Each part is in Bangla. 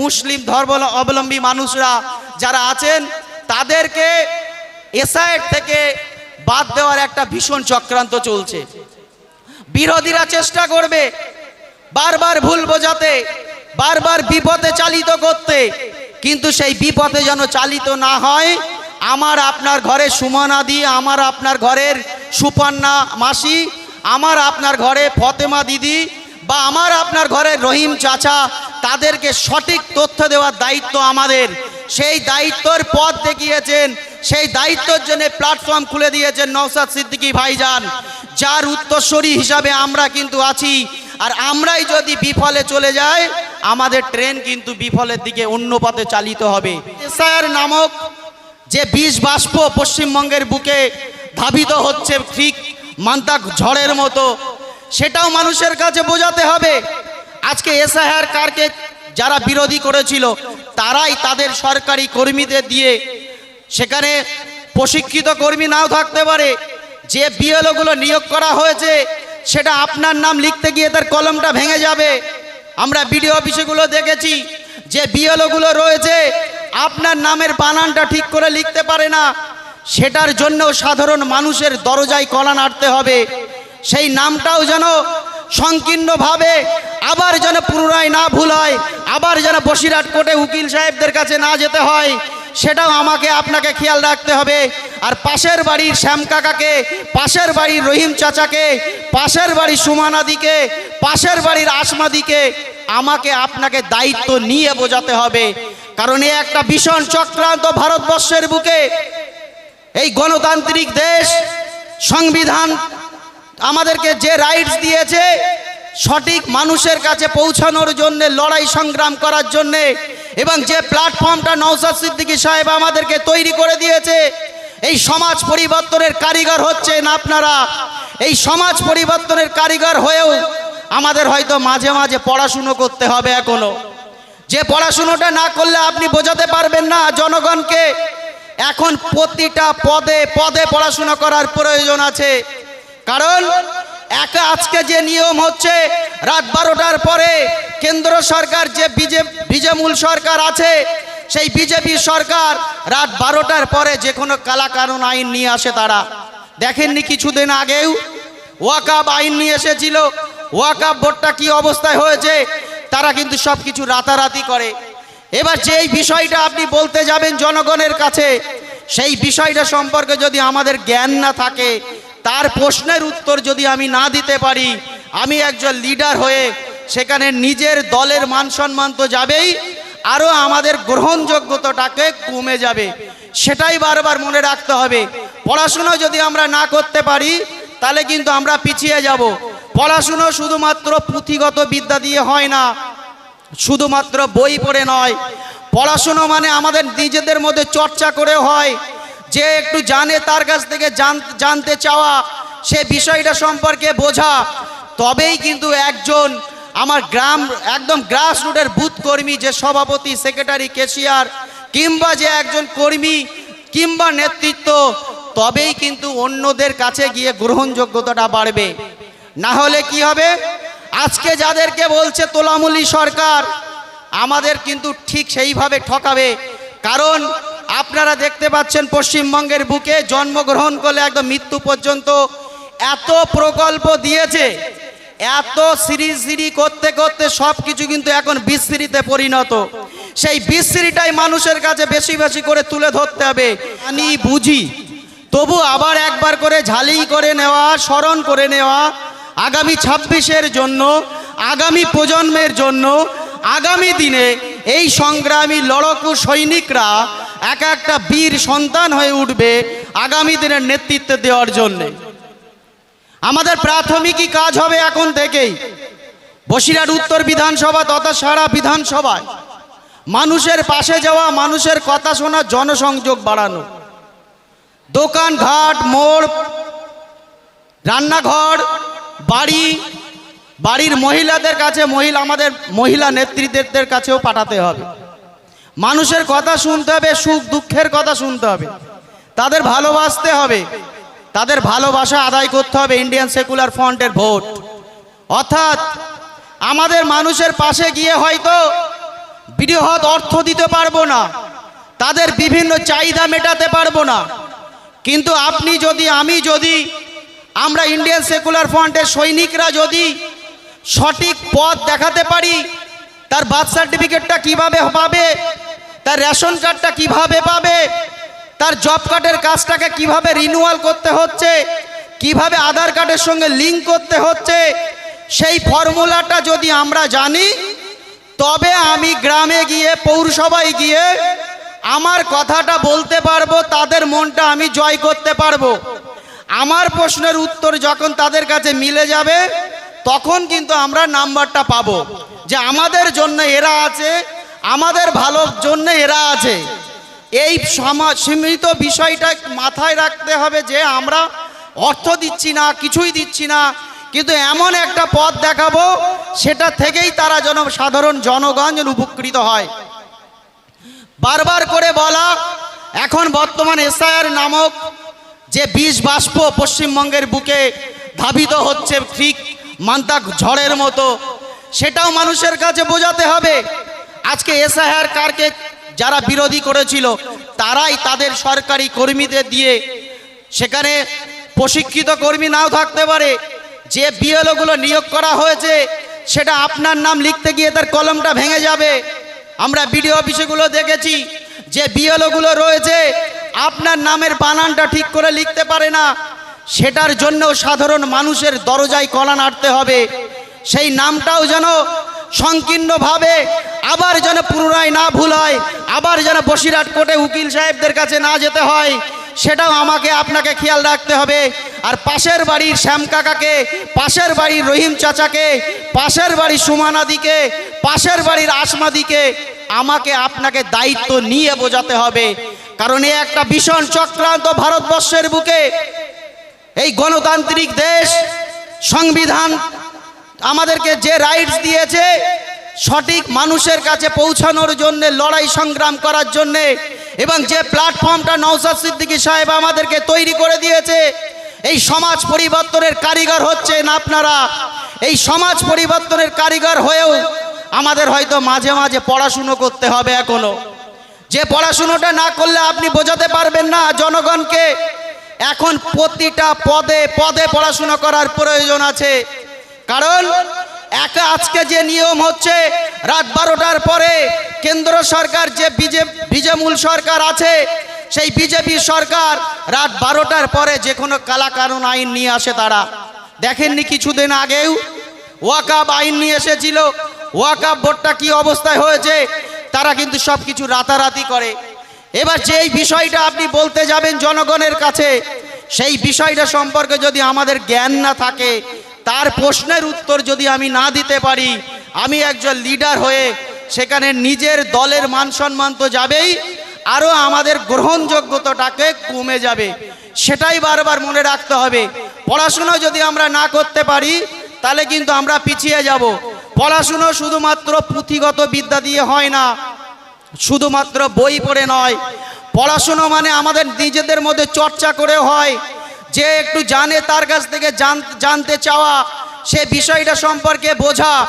মুসলিম ধর্ম অবলম্বী মানুষরা যারা আছেন, তাদেরকে এসআইয়ের থেকে বাদ দেওয়ার একটা ভীষণ চক্রান্ত চলছে। বিরোধীরা চেষ্টা করবে বারবার ভুল বোঝাতে, বারবার বিপদে চালিত করতে, কিন্তু সেই বিপদে যেন চালিত না হয়, আমার আপনার ঘরে সুমনা দি, আমার আপনার ঘরের সুপর্ণা মাসি, আমার আপনার ঘরে ফতেমা দিদি বা আমার আপনার ঘরের রহিম চাচা তাদেরকে সঠিক তথ্য দেওয়ার দায়িত্ব আমাদের। সেই দায়িত্বর পথ দেখিয়েছেন, সেই দায়িত্বর জন্য প্ল্যাটফর্ম খুলে দিয়েছেন নওসাদ সিদ্দিকী ভাইজান। যার উত্তরসূরি হিসাবে আমরা কিন্তু আছি। আর আমরাই যদি বিফলে চলে যাই, আমাদের ট্রেন কিন্তু বিফলের দিকে অন্য পথে চালিত হবে। এসআইআর নামক যে বিষ বাষ্প পশ্চিমবঙ্গের বুকে ধাবিত হচ্ছে ঠিক মান্তা ঝড়ের মতো সেটাও মানুষের কাছে বোঝাতে হবে। আজকে এসআইআর কারকে যারা বিরোধী করেছিল, তারাই তাদের সরকারি কর্মীদের দিয়ে সেখানে প্রশিক্ষিত কর্মী নাও থাকতে পারে। যে বিএলওগুলো নিয়োগ করা হয়েছে, সেটা আপনার নাম লিখতে গিয়ে তার কলমটা ভেঙে যাবে। আমরা বিডিও অফিসেগুলো দেখেছি, যে বিএলওগুলো রয়েছে, আপনার নামের বানানটা ঠিক করে লিখতে পারে না। সেটার জন্য সাধারণ মানুষের দরজায় কলা নাড়তে হবে। সেই নামটাও যেন সংকীর্ণভাবে আবার যেন পুনরায় না ভুল হয়, আবার যেন বসিরহাট কোর্টে উকিল সাহেবদের কাছে না যেতে হয়, সেটাও আমাকে, আপনাকে খেয়াল রাখতে হবে। আর পাশের বাড়ির শ্যাম কাকাকে, পাশের বাড়ির রহিম চাচাকে, পাশের বাড়ির সুমানাদিকে, পাশের বাড়ির আসমাদিকে আমাকে আপনাকে দায়িত্ব নিয়ে বোঝাতে হবে। কারণ এ একটা ভীষণ চক্রান্ত ভারতবর্ষের বুকে। এই গণতান্ত্রিক দেশ, সংবিধান আমাদেরকে যে রাইটস দিয়েছে, সঠিক মানুষের কাছে পৌঁছানোর জন্য, লড়াই সংগ্রাম করার জন্যে, এবং যে প্ল্যাটফর্মটা নৌসাদ সিদ্দিকী সাহেব আমাদেরকে তৈরি করে দিয়েছে, এই সমাজ পরিবর্তনের কারিগর হচ্ছেন আপনারা। এই সমাজ পরিবর্তনের কারিগর হয়েও আমাদের হয়তো মাঝে মাঝে পড়াশুনো করতে হবে এখনও। যে পড়াশুনোটা না করলে আপনি বোঝাতে পারবেন না জনগণকে। এখন প্রতিটা পদে পদে পড়াশুনো করার প্রয়োজন আছে। কারণ একা আজকে যে নিয়ম হচ্ছে, রাত বারোটার পরে কেন্দ্র সরকার যে বিজে, বিজেমূল সরকার আছে, সেই বিজেপি সরকার রাত বারোটার পরে যে কোনো কালাকানুন আইন নিয়ে আসে তারা। দেখেননি কিছুদিন আগেও? ওয়াকাব আইন নিয়ে এসেছিল। ওয়াকাব বোর্ডটা কি অবস্থায় হয়েছে, তারা কিন্তু সব কিছু রাতারাতি করে। এবার যেই বিষয়টা আপনি বলতে যাবেন জনগণের কাছে, সেই বিষয়টা সম্পর্কে যদি আমাদের জ্ঞান না থাকে তার প্রশ্নের উত্তর যদি আমি না দিতে পারি, আমি একজন লিডার হয়ে সেখানে নিজের দলের মান সম্মান তো যাবেই আরও আমাদের গ্রহণযোগ্যতাটাকে কমে যাবে। সেটাই বারবার মনে রাখতে হবে। পড়াশুনো যদি আমরা না করতে পারি, তাহলে কিন্তু আমরা পিছিয়ে যাব। পড়াশুনো শুধুমাত্র পুঁথিগত বিদ্যা দিয়ে হয় না, শুধুমাত্র বই পড়ে নয়। পড়াশুনো মানে আমাদের নিজেদের মধ্যে চর্চা করে হয়। যে একটু জানে তার কাছ থেকে জান- জানতে চাওয়া, সে বিষয়টা সম্পর্কে বোঝা। তবেই কিন্তু একজন আমার গ্রাম, একদম গ্রাস রুটের বুথ কর্মী, যে সভাপতি, সেক্রেটারি কেশিয়ার কিংবা যে একজন কর্মী, কিংবা নেতৃত্ব, তবেই কিন্তু অন্যদের কাছে গিয়ে গ্রহণযোগ্যতাটা বাড়বে। না হলে কি হবে? আজকে যাদেরকে বলছে তোলামুলি সরকার, আমাদের কিন্তু ঠিক সেইভাবে ঠকাবে। কারণ আপনারা দেখতে পাচ্ছেন পশ্চিমবঙ্গের বুকে জন্মগ্রহণ করলে একদম মৃত্যু পর্যন্ত এত প্রকল্প দিয়েছে, এত সিঁড়ি সিঁড়ি করতে করতে সব কিছু কিন্তু এখন বিস্মৃতিতে পরিণত। সেই বিস্মৃতিটাই মানুষের কাছে বেশি বেশি করে তুলে ধরতে হবে। আমি বুঝি, তবু আবার একবার করে ঝালি করে নেওয়া, স্মরণ করে নেওয়া আগামী ছাব্বিশের জন্য, আগামী প্রজন্মের জন্য, আগামী দিনে এই সংগ্রামী লড়কু সৈনিকরা এক একটা বীর সন্তান হয়ে উঠবে আগামী দিনের নেতৃত্ব দেওয়ার জন্যে। আমাদের প্রাথমিকই কাজ হবে এখন থেকেই বসিরহাট উত্তর বিধানসভা তথা সারা বিধানসভায় মানুষের পাশে যাওয়া, মানুষের কথা শোনা, জনসংযোগ বাড়ানো। দোকান ঘাট, মোড়, রান্নাঘর, বাড়ি, বাড়ির মহিলাদের কাছে মহিলা, আমাদের মহিলা নেতৃত্বের কাছেও পাঠাতে হবে। মানুষের কথা শুনতে হবে, সুখ দুঃখের কথা শুনতে হবে। তাদের ভালোবাসতে হবে। তাদের ভালোবাসা আদায় করতে হবে ইন্ডিয়ান সেকুলার ফ্রন্টের ভোট। অর্থাৎ আমাদের মানুষের পাশে গিয়ে হয়তো বৃহৎ অর্থ দিতে পারব না, তাদের বিভিন্ন চাহিদা মেটাতে পারব না। কিন্তু আপনি যদি, আমি যদি, আমরা ইন্ডিয়ান সেকুলার ফ্রন্টের সৈনিকরা যদি সঠিক পথ দেখাতে পারি, তার বার্থ সার্টিফিকেটটা কীভাবে পাবে তার রেশন কার্ডটা কীভাবে পাবে? তার জব কার্ডের কাজটাকে কীভাবে রিনিউয়াল করতে হচ্ছে? কীভাবে আধার কার্ডের সঙ্গে লিঙ্ক করতে হচ্ছে? সেই ফর্মুলাটা যদি আমরা জানি, তবে আমি গ্রামে গিয়ে, পৌরসভায় গিয়ে আমার কথাটা বলতে পারব, তাদের মনটা আমি জয় করতে পারব। আমার প্রশ্নের উত্তর যখন তাদের কাছে মিলে যাবে, তখন কিন্তু আমরা নাম্বারটা পাবো। যে আমাদের জন্য এরা আছে আমাদের ভালোর জন্য এরা আছে। এই সমাজ সীমিত বিষয়টা মাথায় রাখতে হবে যে আমরা অর্থ দিচ্ছি না, কিছুই দিচ্ছি না। কিন্তু এমন একটা পথ দেখাবো, সেটা থেকেই তারা যেন সাধারণ জনগণ যেন উপকৃত হয়। বারবার করে বলা, এখন বর্তমান এসআইআর নামক যে বিষ বাষ্প পশ্চিমবঙ্গের বুকে ধাবিত হচ্ছে ঠিক মান্তা ঝড়ের মতো, সেটাও মানুষের কাছে বোঝাতে হবে। আজকে এসআইআর কারকে যারা বিরোধী করেছিল, তারাই তাদের সরকারি কর্মীদের দিয়ে সেখানে প্রশিক্ষিত কর্মী নাও থাকতে পারে। যে বিএলওগুলো নিয়োগ করা হয়েছে, সেটা আপনার নাম লিখতে গিয়ে তার কলমটা ভেঙে যাবে। আমরা বিডিও অফিসেগুলো দেখেছি, যে বিএলওগুলো রয়েছে, আপনার নামের বানানটা ঠিক করে লিখতে পারে না। সেটার জন্যও সাধারণ মানুষের দরজায় কলা নাড়তে হবে। সেই নামটাও যেন সংকীর্ণভাবে আবার যেন পুনরায় না ভুল হয়, আবার যেন বসিরহাট কোর্টে উকিল সাহেবদের কাছে না যেতে হয়, সেটাও আমাকে, আপনাকে খেয়াল রাখতে হবে। আর পাশের বাড়ির শ্যাম কাকাকে, পাশের বাড়ির রহিম চাচাকে, পাশের বাড়ির সুমানাদিকে, পাশের বাড়ির আসমাদিকে আমাকে আপনাকে দায়িত্ব নিয়ে বোঝাতে হবে। কারণ এ একটা ভীষণ চক্রান্ত ভারতবর্ষের বুকে। এই গণতান্ত্রিক দেশ, সংবিধান আমাদেরকে যে রাইটস দিয়েছে, সঠিক মানুষের কাছে পৌঁছানোর জন্য, লড়াই সংগ্রাম করার জন্যে, এবং যে প্ল্যাটফর্মটা নৌসাদ সিদ্দিকী সাহেব আমাদেরকে তৈরি করে দিয়েছে, এই সমাজ পরিবর্তনের কারিগর হচ্ছেন আপনারা। এই সমাজ পরিবর্তনের কারিগর হয়েও আমাদের হয়তো মাঝে মাঝে পড়াশুনো করতে হবে এখনও। যে পড়াশুনোটা না করলে আপনি বোঝাতে পারবেন না জনগণকে। এখন প্রতিটা পদে পদে পড়াশুনো করার প্রয়োজন আছে। কারণ একা আজকে যে নিয়ম হচ্ছে, রাত বারোটার পরে কেন্দ্র সরকার যে বিজে, বিজেমূল সরকার আছে, সেই বিজেপি সরকার রাত বারোটার পরে যে কোনো কালাকানুন আইন নিয়ে আসে তারা। দেখেননি কিছুদিন আগেও? ওয়াকাব আইন নিয়ে এসেছিল। ওয়াকাব বোর্ডটা কি অবস্থায় হয়েছে? তারা কিন্তু সব কিছু রাতারাতি করে। এবার যেই বিষয়টা আপনি বলতে যাবেন জনগণের কাছে, সেই বিষয়টা সম্পর্কে যদি আমাদের জ্ঞান না থাকে তার প্রশ্নের উত্তর যদি আমি না দিতে পারি, আমি একজন লিডার হয়ে সেখানে নিজের দলের মান সম্মান তো যাবেই আরও আমাদের গ্রহণযোগ্যতাটাকে কমে যাবে। সেটাই বারবার মনে রাখতে হবে। পড়াশুনো যদি আমরা না করতে পারি, তাহলে কিন্তু আমরা পিছিয়ে যাব। পড়াশুনো শুধুমাত্র পুঁথিগত বিদ্যা দিয়ে হয় না, শুধুমাত্র বই পড়ে নয়। পড়াশুনো মানে আমাদের নিজেদের মধ্যে চর্চা করে হয়। যে একটু জানে তার কাছ থেকে জান- জানতে চাওয়া, সে বিষয়টা সম্পর্কে বোঝা।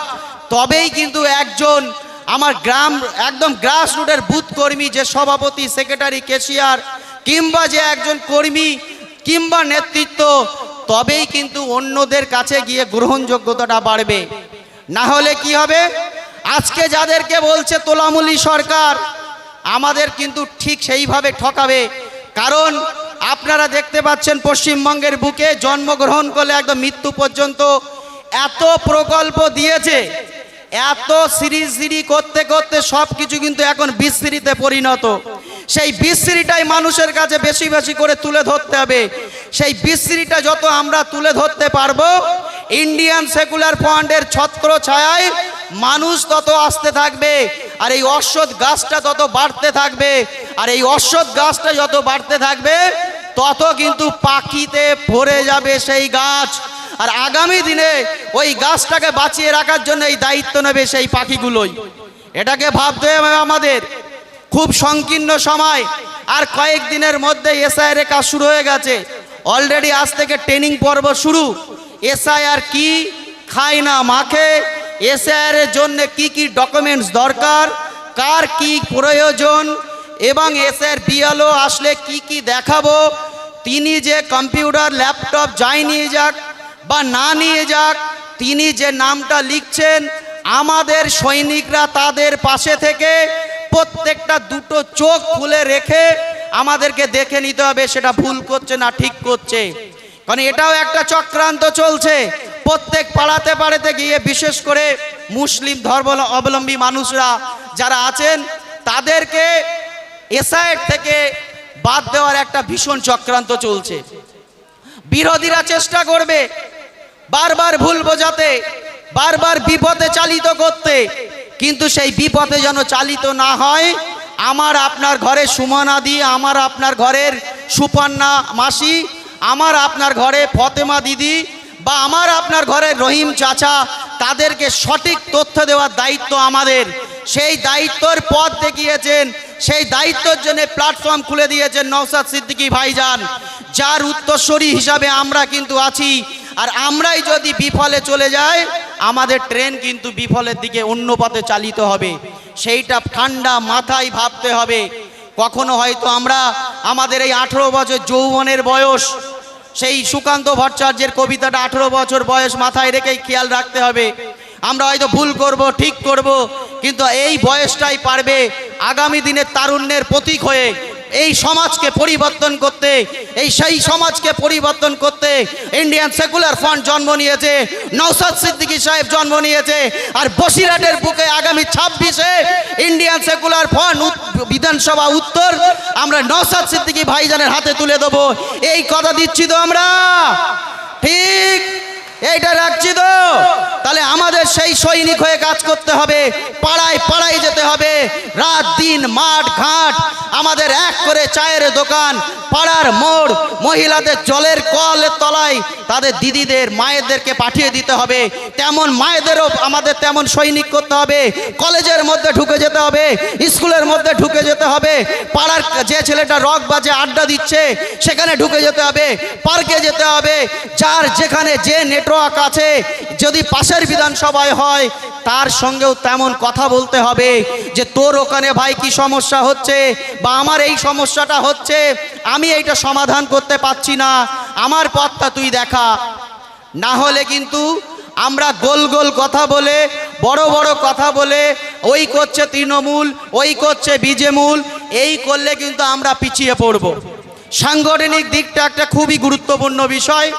তবেই কিন্তু একজন আমার গ্রাম, একদম গ্রাস রুটের বুথ কর্মী যে সভাপতি, সেক্রেটারি কেশিয়ার কিংবা যে একজন কর্মী, কিংবা নেতৃত্ব, তবেই কিন্তু অন্যদের কাছে গিয়ে গ্রহণযোগ্যতাটা বাড়বে। না হলে কি হবে? আজকে যাদেরকে বলছে তোলামুলি সরকার, আমাদের কিন্তু ঠিক সেইভাবে ঠকাবে। কারণ আপনারা দেখতে পাচ্ছেন পশ্চিমবঙ্গের বুকে জন্মগ্রহণ করলে একদম মৃত্যু পর্যন্ত এত প্রকল্প দিয়েছে, এত সিরিজ সিরি করতে করতে সব কিছু কিন্তু এখন বিস্তৃতিতে পরিণত। সেই বিস্তৃতিটাই মানুষের কাছে বেশি বেশি করে তুলে ধরতে হবে। সেই বিস্তৃতিটা যত আমরা তুলে ধরতে পারব ইন্ডিয়ান সেকুলার ফান্ডের ছত্র ছায়ায় মানুষ তত আসতে থাকবে। আর এই অশ্বৎ গাছটা তত বাড়তে থাকবে, আর এই অশ্বৎ গাছটা যত বাড়তে থাকবে, তত কিন্তু পাখিতে ভরে যাবে সেই গাছ। আর আগামী দিনে ওই গাছটাকে বাঁচিয়ে রাখার জন্য এই দায়িত্ব নেবে সেই পাখিগুলোই। এটাকে ভাবতে হবে আমাদের। খুব সংকীর্ণ সময়, আর কয়েকদিনের মধ্যে এসআইআর কাজ শুরু হয়ে গেছে। অলরেডি আজ থেকে ট্রেনিং পর্ব শুরু। এসআইআর কি? খায় না, মাখে। এসআইআর এর জন্য কি কি ডকুমেন্টস দরকার? কার কি প্রয়োজন? এবং এসের বিএলও আসলে কি কি দেখাবো? তিনি যে কম্পিউটার ল্যাপটপ যাই নিয়ে যাক বা না নিয়ে যাক, তিনি যে নামটা লিখছেন, আমাদের সৈনিকরা তাদের পাশে থেকে প্রত্যেকটা দুটো চোখ খুলে রেখে আমাদেরকে দেখে নিতে হবে সেটা ভুল করছে না ঠিক করছে। কারণ এটাও একটা চক্রান্ত চলছে। প্রত্যেক পাড়াতে পাড়াতে গিয়ে বিশেষ করে মুসলিম ধর্ম অবলম্বী মানুষরা যারা আছেন, তাদেরকে এসআইয়ের থেকে বাদ দেওয়ার একটা ভীষণ চক্রান্ত চলছে। বিরোধীরা চেষ্টা করবে বারবার ভুল বোঝাতে, বারবার বিপদে চালিত করতে, কিন্তু সেই বিপদে যেন চালিত না হয়, আমার আপনার ঘরে সুমনা দি, আমার আপনার ঘরের সুপর্ণা মাসি, আমার আপনার ঘরে ফতেমা দিদি বা আমার আপনার ঘরের রহিম চাচা তাদেরকে সঠিক তথ্য দেওয়ার দায়িত্ব আমাদের। সেই দায়িত্বর পথ দেখিয়েছেন, সেই দায়িত্বর জন্য প্ল্যাটফর্ম খুলে দিয়েছেন নওসাদ সিদ্দিকী ভাইজান। যার উত্তরস্বরী হিসাবে আমরা কিন্তু আছি। আর আমরাই যদি বিফলে চলে যাই, আমাদের ট্রেন কিন্তু বিফলের দিকে অন্য পথে চালিত হবে। সেইটা ঠান্ডা মাথায় ভাবতে হবে। কখনো হয়তো আমরা আমাদের এই আঠেরো বছর যৌবনের বয়স সেই সুকান্ত ভট্টাচার্যের কবিতাটা আঠেরো বছর বয়স মাথায় রেখেই খেয়াল রাখতে হবে। আমরা হয়তো ভুল করব, ঠিক করব, কিন্তু এই বয়সটাই পারবে আগামী দিনের তারুণ্যের প্রতীক হয়ে এই সমাজকে পরিবর্তন করতে, এই সেই সমাজকে পরিবর্তন করতে ইন্ডিয়ান সেকুলার ফ্রন্ট জন্ম নিয়েছে নৌসাদ সিদ্দিকী সাহেব জন্ম নিয়েছে, আর বসিরহাটের বুকে আগামী ছাব্বিশে ইন্ডিয়ান সেকুলার ফ্রন্ট বিধানসভা উত্তর আমরা নৌসাদ সিদ্দিকী ভাইজানের হাতে তুলে দেবো। এই কথা দিচ্ছি তো আমরা। ঠিক এইটা রাখছি তো। তাহলে আমাদের সেই সৈনিক হয়ে কাজ করতে হবে। পাড়ায় পাড়ায় যেতে হবে। রাত, দিন, মাঠ, ঘাট, আমাদের এক করে চায়ের দোকান, পাড়ার মোড়, মহিলাদের জলের কলের তলায়, তাদের দিদিদের, মায়েদেরকে পাঠিয়ে দিতে হবে। তেমন মায়েদেরও আমাদের তেমন সৈনিক করতে হবে। কলেজের মধ্যে ঢুকে যেতে হবে, স্কুলের মধ্যে ঢুকে যেতে হবে। পাড়ার যে ছেলেটা রক বাজে আড্ডা দিচ্ছে, সেখানে ঢুকে যেতে হবে। পার্কে যেতে হবে। যার যেখানে যে নেটওয়ার্ক আছে, যদি পাশের বিধানসভায় হয়, তার সঙ্গেও তেমন কথা বলতে হবে যে, তোর ওখানে ভাই কি সমস্যা হচ্ছে? বা আমার এই সমস্যাটা হচ্ছে? আমি এইটা সমাধান করতে পারছি না। আমার পথটা তুই দেখা। না হলে কিন্তু আমরা গোল গোল কথা বলে, বড় বড় কথা বলে, ওই করছে তৃণমূল, ওই করছে বিজেমূল, এই করলে কিন্তু আমরা পিছিয়ে পড়ব। সাংগঠনিক দিকটা একটা খুবই গুরুত্বপূর্ণ বিষয়।